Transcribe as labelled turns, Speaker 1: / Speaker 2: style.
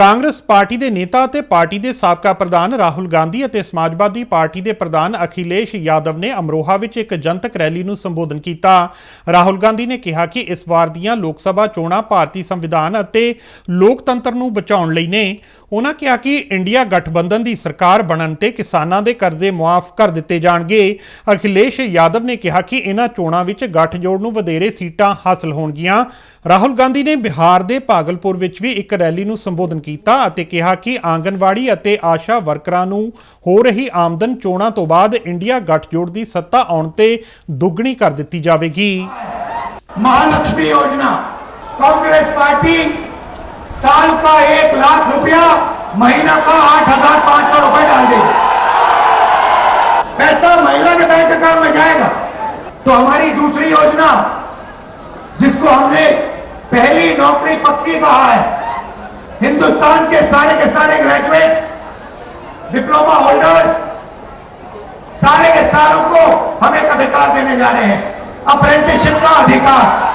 Speaker 1: Congress party ਦੇ ਨੇਤਾ ਅਤੇ ਪਾਰਟੀ ਦੇ ਸਾਬਕਾ ਪ੍ਰਧਾਨ ਰਾਹੁਲ ਗਾਂਧੀ ਅਤੇ ਸਮਾਜਵਾਦੀ ਪਾਰਟੀ ਦੇ ਪ੍ਰਧਾਨ ਅਖਿਲੇਸ਼ ਯਾਦਵ ਨੇ ਅਮਰੋਹਾ ਵਿੱਚ ਇੱਕ ਜਨਤਕ ਰੈਲੀ ਨੂੰ ਸੰਬੋਧਨ ਕੀਤਾ। ਰਾਹੁਲ ਗਾਂਧੀ ਨੇ ਕਿਹਾ ਕਿ ਇਸ ਵਾਰ ਦੀਆਂ ਲੋਕ ਸਭਾ ਚੋਣਾਂ ਭਾਰਤੀ ਸੰਵਿਧਾਨ ਅਤੇ ਲੋਕਤੰਤਰ ਨੂੰ ਬਚਾਉਣ ਲਈ ਨੇ। ਉਹਨਾਂ ਕਿਹਾ ਕਿ ਇੰਡੀਆ ਗਠਬੰਧਨ ਦੀ ਸਰਕਾਰ ਬਣਨ ਤੇ ਕਿਸਾਨਾਂ ਦੇ ਕਰਜ਼ੇ ਮੁਆਫ ਕਰ ਦਿੱਤੇ ਜਾਣਗੇ। ਅਖਿਲੇਸ਼ ਯਾਦਵ ਨੇ ਕਿਹਾ ਕਿ ਇਹਨਾਂ ਚੋਣਾਂ ਵਿੱਚ ਗੱਠਜੋੜ ਨੂੰ ਵਧੇਰੇ ਸੀਟਾਂ ਹਾਸਲ ਹੋਣਗੀਆਂ। ਰਾਹੁਲ ਗਾਂਧੀ ਨੇ ਬਿਹਾਰ ਦੇ ਭਾਗਲਪੁਰ ਵਿੱਚ ਵੀ ਇੱਕ ਰੈਲੀ ਨੂੰ ਸੰਬੋਧਨ ਕੀਤਾ ਅਤੇ ਕਿਹਾ ਕਿ ਆਂਗਨਵਾੜੀ ਅਤੇ ਆਸ਼ਾ ਵਰਕਰਾਂ ਨੂੰ ਹੋ ਰਹੀ ਆਮਦਨ ਚੋਣਾਂ ਤੋਂ ਬਾਅਦ ਇੰਡੀਆ ਗੱਠਜੋੜ ਦੀ ਸੱਤਾ ਆਉਣ ਤੇ ਦੁੱਗਣੀ ਕਰ ਦਿੱਤੀ ਜਾਵੇਗੀ
Speaker 2: महालक्ष्मी योजना कांग्रेस पार्टी साल का एक लाख रुपया महीना का आठ हजार पांच सौ रुपए डाल देगी पैसा महिला के बैंक अकाउंट में जाएगा तो हमारी दूसरी योजना जिसको हमने पहली नौकरी पक्की कहा है। हिंदुस्तान के सारे के सारे ग्रेजुएट्स डिप्लोमा होल्डर्स सारे के सारों को हम एक अधिकार देने जा रहे हैं अप्रेंटिसशिप का अधिकार।